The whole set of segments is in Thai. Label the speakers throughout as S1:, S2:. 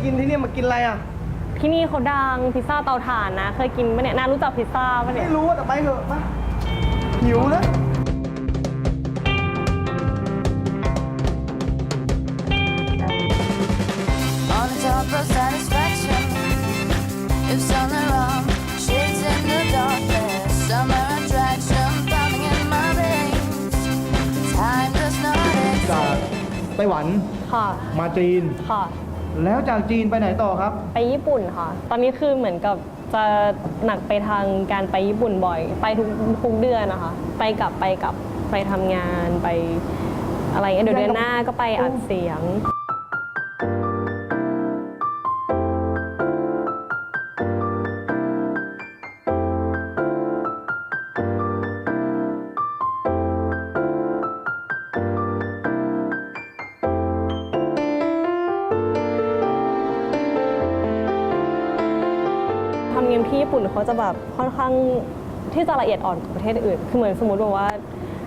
S1: พี่มากินที่เนี่ยมากินอะไรอะ
S2: ที่นี่เขาดังพิซซ่าเตาถ่านนะ เคยกินปะเนี่ยน่ารู้จักพิซซ่าปะเนี่ย
S1: ไม่รู้อะแต่ไปเถอะมาหิวนะ
S3: On the top of satisfaction, if something wrong, shades in the darkness, summer attraction thumbing in my veins. Time does not
S1: จาก
S3: exist.
S1: ไต้หวัน
S2: ค่ะ
S1: มาจีน
S2: ค่ะ
S1: แล้วจากจีนไปไหนต่อครับ
S2: ไปญี่ปุ่นค่ะ ตอนนี้คือเหมือนกับจะหนักไปทางการไปญี่ปุ่นบ่อย ไปทุกทุกเดือนนะคะ ไปกลับไปกลับไปทำงานไปอะไรเงี้ยเดี๋ยวเดือนหน้าก็ไปอัดเสียง ญี่ปุ่นเขาจะแบบค่อนข้างที่จะละเอียดอ่อนกว่าประเทศอื่น คือเหมือนสมมติแบบว่า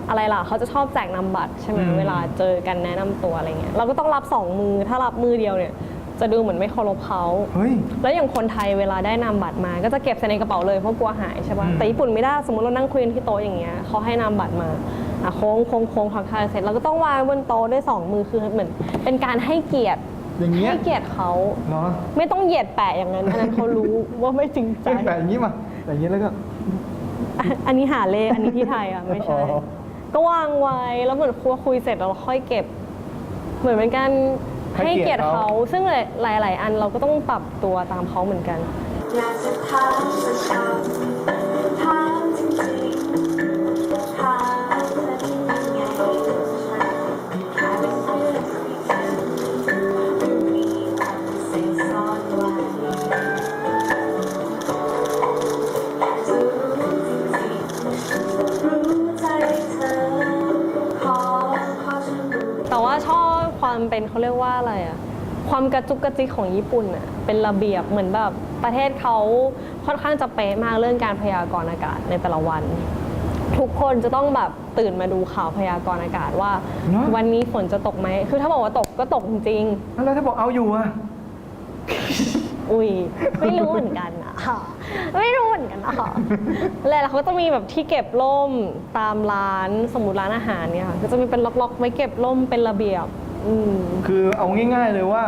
S2: อะไรล่ะเขาจะชอบแจกนำบัตรใช่ไหม
S1: อืม
S2: เวลาเจอกันแนะนำตัวอะไรเงี้ยเราก็ต้องรับสองมือถ้ารับมือเดียวเนี่ยจะดูเหมือนไม่เคารพเขา
S1: เฮ้ย
S2: แล้วอย่างคนไทยเวลาได้นำบัตรมา ก็จะเก็บใส่ในกระเป๋าเลยเพราะกลัวหายใช่ป่ะ
S1: อืม
S2: แต่ญี่ปุ่นไม่ได้ สมมติเรานั่งคุยกันที่โต๊ะอย่างเงี้ยเขาให้นำบัตรมาอะโค้งโค้งโค้งทักทายเสร็จเราก็ต้องวางบนโต๊ะด้วยสองมือคือเหมือนเป็นการให้เกียรติ
S1: อย่างเงี้ย
S2: ให้เกียรติเขา
S1: เหรอ
S2: ไม่ต้องเหยียดแปะอย่างนั้น อันนั้นเขารู้ว่าไม่จริงใจ
S1: เอ้ยแบบอย่างนี้มาแบบอย่างนี้แล้วก็
S2: อันอันนี้หาเลขอันนี้ที่ไทยอะ ไม่ใช่
S1: อ๋อ
S2: ก็วางไว้แล้วเหมือนครัวคุยเสร็จแล้วเราค่อยเก็บ เหมือนเป็นการให้เกียรติเขาซึ่งหลาย ๆ อันเราก็ต้องปรับตัวตามเขาเหมือนกัน
S4: อยากจะถามสักคำ เป็นเขา
S2: เรียกว่าอะไรอะความกระจุกกระจิกของญี่ปุ่นอะเป็นระเบียบเหมือนแบบประเทศเขาค่อนข้างจะเป๊ะมากเรื่องการพยากรณ์อากาศในแต่ละวัน ทุกคนจะต้องแบบตื่นมาดูข่าวพยากรณ์อากาศว่า
S1: เนอะ
S2: วันนี้ฝนจะตกไหมคือถ้าบอกว่าตกก็ตกจริง
S1: แล้วถ้าบอกเอาอยู่อะ
S2: ๆอุ้ยไม่รู้เหมือนกันอะไม่รู้เหมือนกันอะแล้วเขาก็จะมีแบบที่เก็บร่มตามร้านสมมติร้านอาหารเนี่ยค่ะก็จะมีเป็นล็อกๆไว้เก็บร่มเป็นระเบียบ อืม
S1: คือเอาง่าย ๆเลยว่า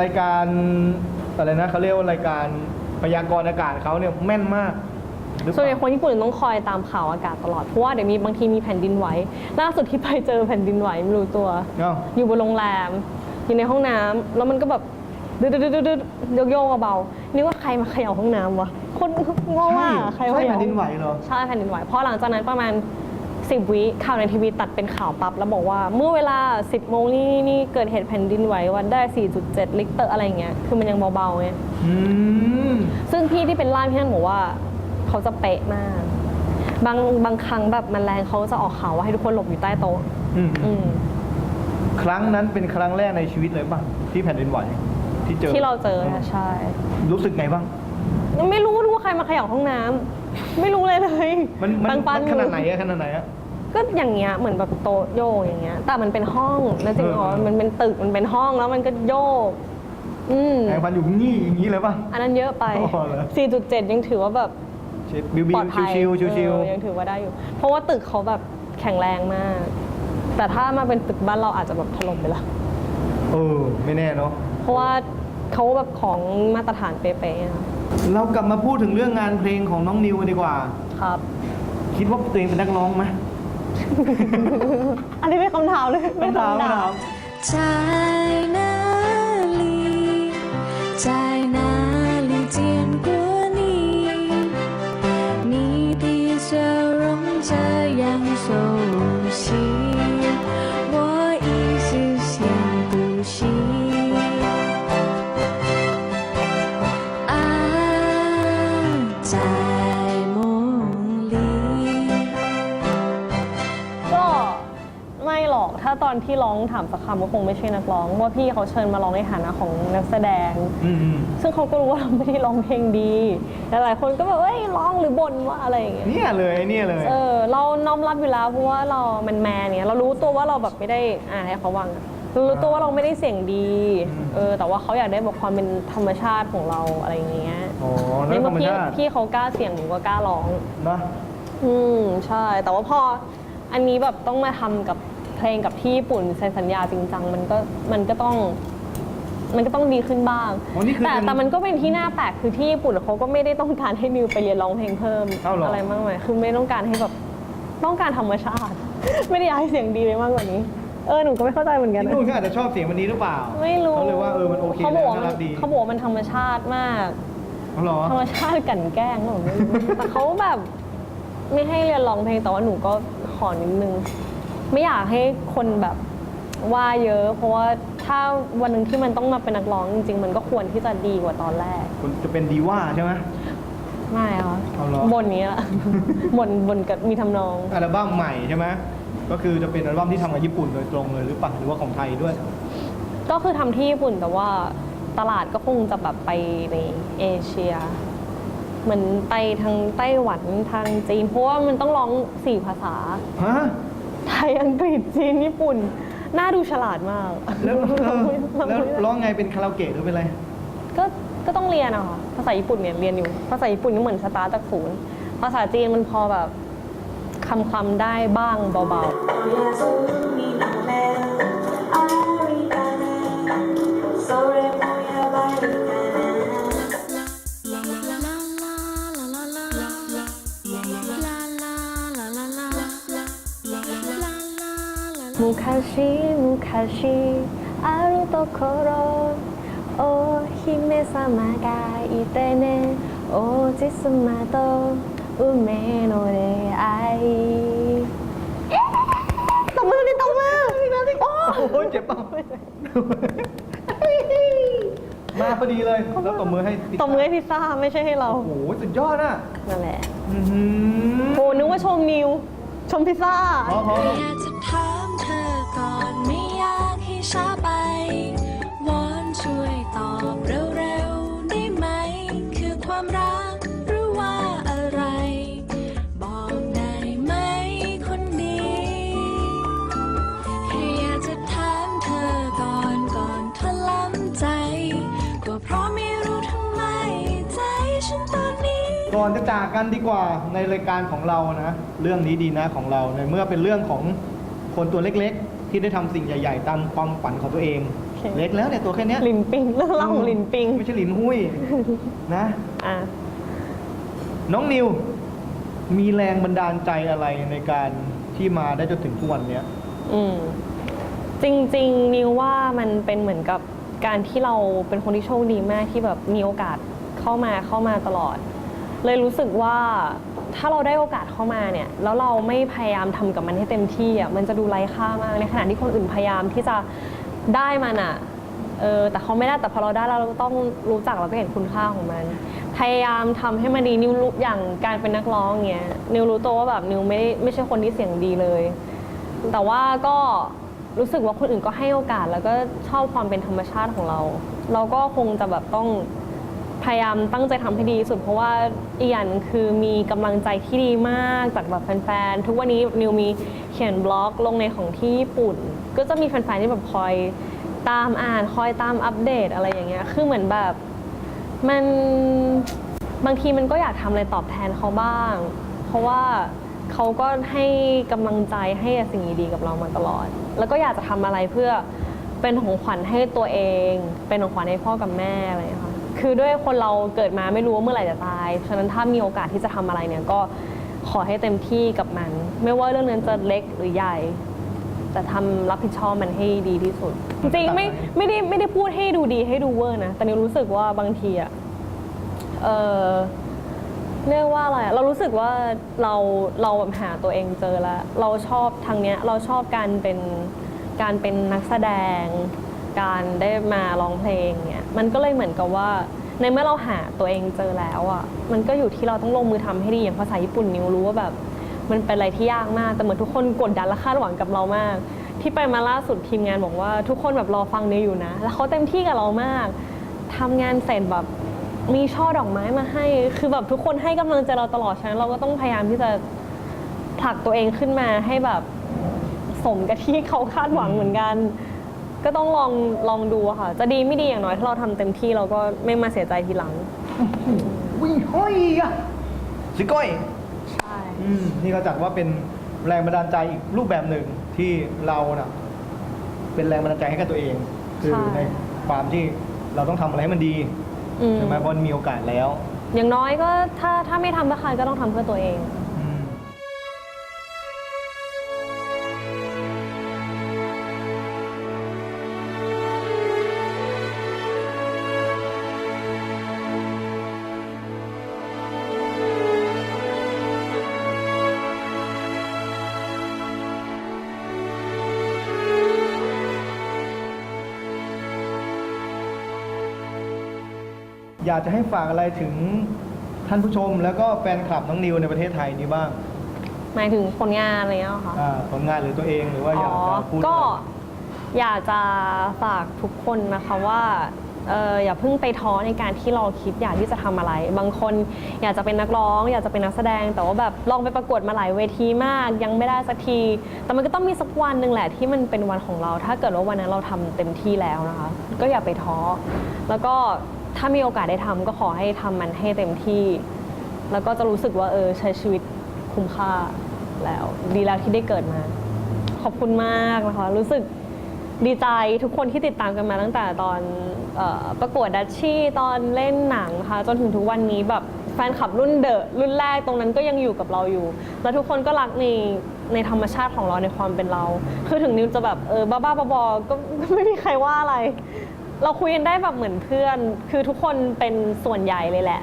S1: รายการอะไรนะเขาเรียกว่ารายการพยากรณ์อากาศเขาเนี่ยแม่นมากหรือเป
S2: ส่วนใหญ่
S1: ล่า
S2: คนญี่ปุ่นต้องคอยตามข่าวอากาศตลอด เพราะว่าเดี๋ยวมีบางทีมีแผ่นดินไหว ล่าสุดที่ไปเจอแผ่นดินไหวไม่รู้ตัว
S1: เอ้า
S2: อยู่บนโรงแรม อยู่ในห้องน้ำแล้วมันก็แบบดืดดืดดืดดืดโยกโยกเบาๆนึกว่าใครมาเขย่าห้องน้ำวะคนงงว่าใคร
S1: ใช่
S2: มาเขย่า
S1: แผ่นดินไหวเหรอ
S2: ใช่แผ่นดินไหวเพราะหลังจากนั้นประมาณ 10 วิข่าวในทีวีตัดเป็นข่าวปั๊บแล้วบอกว่า เมื่อเวลา 10 โมงนี่นี่นี่เกิดเหตุแผ่นดินไหววัดได้ 4.7 ลิกเตอร์อะไรอย่างเงี้ยคือมันยังเบาๆไง
S1: อืม
S2: ซึ่งพี่ที่เป็นล่ามที่นั่นบอกว่า เขาจะเป๊ะมาก บางบางครั้งแบบมันแรงเขาจะออกข่าวว่าให้ทุกคนหลบอยู่ใต้โต๊ะ
S1: อืม
S2: อืม
S1: ครั้งนั้นเป็นครั้งแรกในชีวิตเลยป่ะที่แผ่นดินไหวที่เจอ
S2: ที่เราเจอนะใช่
S1: รู้สึกไงบ้าง
S2: ยังไม่รู้รู้ว่าใครมาเขย่าห้องน้ำ ไม่รู้เลยเลย
S1: มันมัน
S2: ปังปั
S1: มัน
S2: ง
S1: ขนาดไหนอะขนาดไหนอะ
S2: ก็อย่างเงี้ยเหมือนแบบโต๊ะโยกอย่างเงี้ย แต่มันเป็นห้องนะจริงเหรอ
S1: เออ
S2: มันเป็นตึกมันเป็นห้องแล้วมันก็โยก อืม
S1: แผงพันอยู่นี่อย่างนี้เลยป่ะ
S2: อันนั้นเยอะไป
S1: อ๋อเหรอ
S2: 4.7 ยังถือว่าแบบ
S1: เช็ดบิวบิ
S2: ปล
S1: ว
S2: อดภัย
S1: ชิวๆชิว
S2: เออยังถือว่าได้อยู่ เพราะว่าตึกเขาแบบแข็งแรงมาก แต่ถ้ามาเป็นตึกบ้านเราอาจจะแบบถล่มไปละ
S1: ๆเออ ไม่แน่เนาะ
S2: เพราะว่าเขาแบบของมาตรฐานเป๊ะๆอะ
S1: เรากลับมาพูดถึงเรื่องงานเพลงของน้องนิวดีกว่า
S2: ครับ
S1: คิดว่าตัวเองเป็นนักร้องไหม
S2: อันนี้ไม่คำถามเลยไม่คำถาม
S3: ใจนาลีใจนาลีเจียน
S2: กั ที่ร้องถามสักคำก็คงไม่ใช่นักร้องเพราะว่าพี่เขาเชิญมาร้องในฐานะของนักแสดง
S1: อืมอืม
S2: ซึ่งเขาก็รู้ว่าเราไม่ได้ร้องเพลงดีแต่หลายคนก็แบบเอ้ยร้องหรือบ่นว่าอะไรอย่างเงี้ย
S1: เนี่ยเลยเนี่ยเลย
S2: เออเราน้อมรับอยู่แล้วเพราะว่าเรามันแมนเนี่ยเรารู้ตัวว่าเราแบบไม่ได้อ่าให้เขาวังอะรู้ตัวว่าเราไม่ได้เสียงดี
S1: อืม
S2: เออแต่ว่าเขาอยากได้แบบความเป็นธรรมชาติของเราอะไรอย่างเงี้ย
S1: อ๋อ
S2: ใน
S1: นั่นธร
S2: เมื่อ
S1: รม
S2: พี่
S1: ชาติ
S2: พี่เขากล้าเสียงหนูก็กล้าร้อง
S1: นะ
S2: อืมใช่ แต่ว่าพออันนี้แบบต้องมาทำกับ เพลงกับที่ญี่ปุ่นเซ็นสัญญาจริงจังมันก็มันก็ต้อง มันก็ต้องดีขึ้นบ้าง
S1: อ๋อนี่คือ
S2: แต่
S1: เป็น
S2: แต่มันก็เป็นที่น่าแปลกคือที่ญี่ปุ่นเขาก็ไม่ได้ต้องการให้นิวไปเรียนร้องเพลงเพิ่ม
S1: เอ้าเหรออ
S2: อะไรมากมายคือไม่ต้องการให้แบบต้องการธรรมชาติ ไม่ได้อยากให้เสียงดีไปมากกว่านี้ เออหนูก็ไม่เข้าใจเหมือนกัน
S1: ที่
S2: นะ
S1: นู่นเขาอาจจะชอบเสียงวันนี้หรือเปล่า
S2: ไม่รู้
S1: เขาเลยว่าเออมันโอเค
S2: เขาบ
S1: แล้
S2: อก
S1: ว
S2: ว่า
S1: น่า
S2: มั
S1: รั
S2: น
S1: กดี
S2: เขาบอกว่ามันธรรมชาติมาก
S1: เขาเหรอ
S2: ธรรมชาติกลันแกล้งหนูไม่รู้แต่เขาแบบไม่ให้เรียนร้องเพลงแต่ว่าหนูก็ขอนิดนึง ไม่อยากให้คนแบบว่าเยอะ เพราะว่าถ้าวันหนึ่งที่มันต้องมาเป็นนักร้องจริง ๆ มันก็ควรที่จะดีกว่าตอนแรก
S1: คุณจะเป็นดีว่าใช่ไหม
S2: ไม่ค่ะ
S1: เอาเหรอ
S2: บนนี้ละ บนบนกับมีทำนอง
S1: อัลบั้มใหม่ใช่ไหมก็คือจะเป็นอัลบั้มที่ทำกับญี่ปุ่นโดยตรงเลยหรือเปล่าหรือว่าของไทยด้วย
S2: ก็คือทำที่ญี่ปุ่นแต่ว่าตลาดก็คงจะแบบไปในเอเชีย เหมือนไปทางไต้หวันทางจีน เพราะว่ามันต้องร้องสี่ภาษา
S1: ฮะ
S2: ไทยอังกฤษจีนญี่ปุ่น น่าดูฉลาดมาก
S1: แล้วเออ
S2: เราไม่
S1: แล้ว
S2: เราไม่
S1: ร้องไงเป็นคาราโอเกะหรือเป็นอะไร
S2: ก็ก็ต้องเรียนอะค่ะภาษาญี่ปุ่นเนี่ยเรียนอยู่ ภาษาญี่ปุ่นก็เหมือนสตาร์ทจากศูนย์ภาษาจีนมันพอแบบคำคำๆได้บ้างเบา
S4: お
S2: ชิมุคาชิอารุโตโคโรโอฮิเมะซามะกาอิเตเนะโอจิสมาโตอุเมโนะเรไอตบมือดิตบมือโอ้
S1: โอ้ยเจ็บเปล่ามาพอดีเลยแล้วตบมือให้พี่
S2: ตบมือให้พิซซ่าไม่ใช่ให้เรา
S1: โอ้โหสุดยอดอะ
S2: นั่นแหละ
S1: อื้อหือ
S2: โอ้นึกว่าชมนิว ชมพิซซ่า
S1: เพราะเพราะ
S3: อ ความรักหรือว่าอะไร บอกได้ไหมคนดีแค่อยากจะถามเธอก่อนก่อนทลำใจ ก็เพราะไม่รู้ทำไมใจฉันตอนนี้
S1: ก่อนจะจากกันดีกว่าในรายการของเรานะ เรื่องนี้ดีนะของเราในเมื่อเป็นเรื่องของคนตัวเล็กๆ ที่ได้ทำสิ่งใหญ่ ๆ ตามความฝันของตัวเอง
S2: เค
S1: เล็กแล้วเนี่ยตัวแค่เนี้ย
S2: ลินปิงเรื่องเล่าของลินปิง
S1: ไม่ใช่ลินหุ้ยนะ
S2: อะ
S1: น้องนิว มีแรงบันดาลใจอะไรในการที่มาได้จนถึงทุกวันเนี้ย
S2: อืมจริง ๆ นิวว่ามันเป็นเหมือนกับการที่เราเป็นคนที่โชคดีมากที่แบบมีโอกาสเข้ามาเข้ามาตลอด เลยรู้สึกว่าถ้าเราได้โอกาสเข้ามาเนี่ย แล้วเราไม่พยายามทำกับมันให้เต็มที่อะมันจะดูไร้ค่ามากในขณะที่คนอื่นพยายามที่จะ ได้มันอะเออแต่เขาไม่ได้แต่พอเราได้แล้วเราก็ต้องรู้จักแล้วก็เห็นคุณค่าของมัน พยายามทำให้มันดีนิวรู้อย่างการเป็นนักร้องเงี้ยนิวรู้ตัวว่าแบบนิวไม่ได้ไม่ใช่คนที่เสียงดีเลย แต่ว่าก็รู้สึกว่าคนอื่นก็ให้โอกาสแล้วก็ชอบความเป็นธรรมชาติของเรา เราก็คงจะแบบต้องพยายามตั้งใจทำให้ดีที่สุด เพราะว่าอีกอย่างหนึ่งคือมีกำลังใจที่ดีมากจากแบบแฟนๆทุกวันนี้นิวมีเขียนบล็อกลงในของที่ญี่ปุ่น ก็จะมีแฟนๆที่แบบคอยตามอ่านคอยตามอัปเดตอะไรอย่างเงี้ยคือเหมือนแบบมันบางทีมันก็อยากทำอะไรตอบแทนเขาบ้าง เพราะว่าเขาก็ให้กำลังใจให้สิ่งดีๆกับเรามาตลอด แล้วก็อยากจะทำอะไรเพื่อเป็นของขวัญให้ตัวเอง เป็นของขวัญให้พ่อกับแม่อะไรอย่างเงี้ยค่ะคือด้วยคนเราเกิดมาไม่รู้ว่าเมื่อไหร่จะตายฉะนั้นถ้ามีโอกาสที่จะทำอะไรเนี่ยก็ขอให้เต็มที่กับมัน ไม่ว่าเรื่องนั้นจะเล็กหรือใหญ่ แต่ทำรับผิดชอบมันให้ดีที่สุด จริงๆไม่ไม่ได้ไม่ได้พูดให้ดูดีให้ดูเวอร์นะ แต่นิวรู้สึกว่าบางทีอะเออเรียกว่าอะไรอะเรารู้สึกว่าเราเราแบบหาตัวเองเจอแล้ว เราชอบทางเนี้ยเราชอบการเป็นการเป็นนักแสดง การได้มาร้องเพลงเนี่ยมันก็เลยเหมือนกับว่า ในเมื่อเราหาตัวเองเจอแล้วอะมันก็อยู่ที่เราต้องลงมือทำให้ดีอย่างภาษาญี่ปุ่นนิวรู้ว่าแบบ มันเป็นอะไรที่ยากมาก แต่เหมือนทุกคนกดดันและคาดหวังกับเรามาก ที่ไปมาล่าสุดทีมงานบอกว่าทุกคนแบบรอฟังนิวอยู่นะ แล้วเขาเต็มที่กับเรามากทำงานเสร็จแบบมีช่อดอกไม้มาให้ คือแบบทุกคนให้กำลังใจเราตลอดฉะนั้นเราก็ต้องพยายามที่จะผลักตัวเองขึ้นมาให้แบบสมกับที่เขาคาดหวังเหมือนกัน ก็ต้องลองลองดูอะค่ะ จะดีไม่ดีอย่างน้อยถ้าเราทำเต็มที่เราก็ไม่มาเสียใจทีหลัง
S1: วิ่งห้อยอะสิก้อย
S2: ใช่
S1: อืมนี่ก็จัดว่าเป็นแรงบันดาลใจอีกรูปแบบหนึ่งที่เราน่ะ เป็นแรงบันดาลใจให้กับตัวเอง คือในความที่เราต้องทำอะไรให้มันดี
S2: อืม
S1: ใช่ไหมเพราะมันมีโอกาสแล้ว
S2: อย่างน้อยก็ถ้าถ้าไม่ทำเพื่อใครก็ต้องทำเพื่อตัวเอง
S1: อืมอยากจะให้ฝากอะไรถึงท่านผู้ชม แล้วก็แฟนคลับน้องนิวในประเทศไทยนี้บ้าง
S2: หมายถึงผลงานอะไรเงี้ยเหรอค่ะ
S1: อ่าผลงานหรือตัวเองหรือว่าอยากจะพูด
S2: ก็
S1: อะไร
S2: อยากจะฝากทุกคนนะคะว่าเอออย่าเพิ่งไปท้อในการที่เราคิดอยากที่จะทำอะไร บางคนอยากจะเป็นนักร้อง อยากจะเป็นนักแสดง แต่ว่าแบบลองไปประกวดมาหลายเวทีมาก ยังไม่ได้สักที แต่มันก็ต้องมีสักวันหนึ่งแหละที่มันเป็นวันของเรา ถ้าเกิดว่าวันนั้นเราทำเต็มที่แล้วนะคะ ก็อย่าไปท้อแล้วก็ ถ้ามีโอกาสได้ทำก็ขอให้ทำมันให้เต็มที่ แล้วก็จะรู้สึกว่าเออใช้ชีวิตคุ้มค่าแล้ว ดีแล้วที่ได้เกิดมา ขอบคุณมากนะคะรู้สึกดีใจทุกคนที่ติดตามกันมาตั้งแต่ตอนออประกวดดัชชี่ตอนเล่นหนังนะคะจนถึงทุกวันนี้แบบแฟนคลับรุ่นเดอะรุ่นแรกตรงนั้นก็ยังอยู่กับเราอยู่ แล้วทุกคนก็รักในในธรรมชาติของเราในความเป็นเรา คือถึงนิวจะแบบเออบ้าๆบอๆก็ก็ไม่มีใครว่าอะไร เราคุยกันได้แบบเหมือนเพื่อน คือทุกคนเป็นส่วนใหญ่เลยแหละ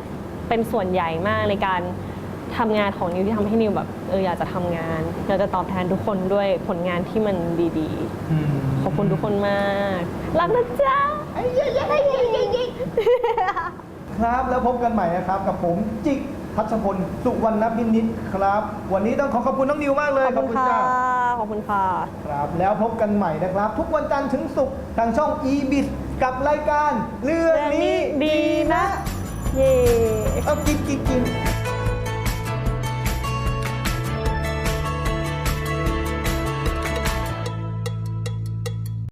S2: เป็นส่วนใหญ่มากในการทำงานของนิวที่ทำให้นิวแบบเอออยากจะทำงานอยากจะตอบแทนทุกคนด้วยผลงานที่มันดี
S1: อืม
S2: ๆขอบคุณทุกคนมากรักนะจ๊ะ
S1: ครับแล้วพบกันใหม่นะครับ กับผมจิกทัชพลสุวรรณพินิจครับ วันนี้ต้องขอขอบคุณน้องนิวมากเลย
S2: ขอบคุณค่ะ
S1: จ้า
S2: ขอบคุณค่ะ
S1: ครับแล้วพบกันใหม่นะครับ ทุกวันจันทร์ถึงศุกร์ทางช่อง e b i s กับรายการเรื่องนี้
S2: ดีนะ เย่
S1: เอากินกินกิน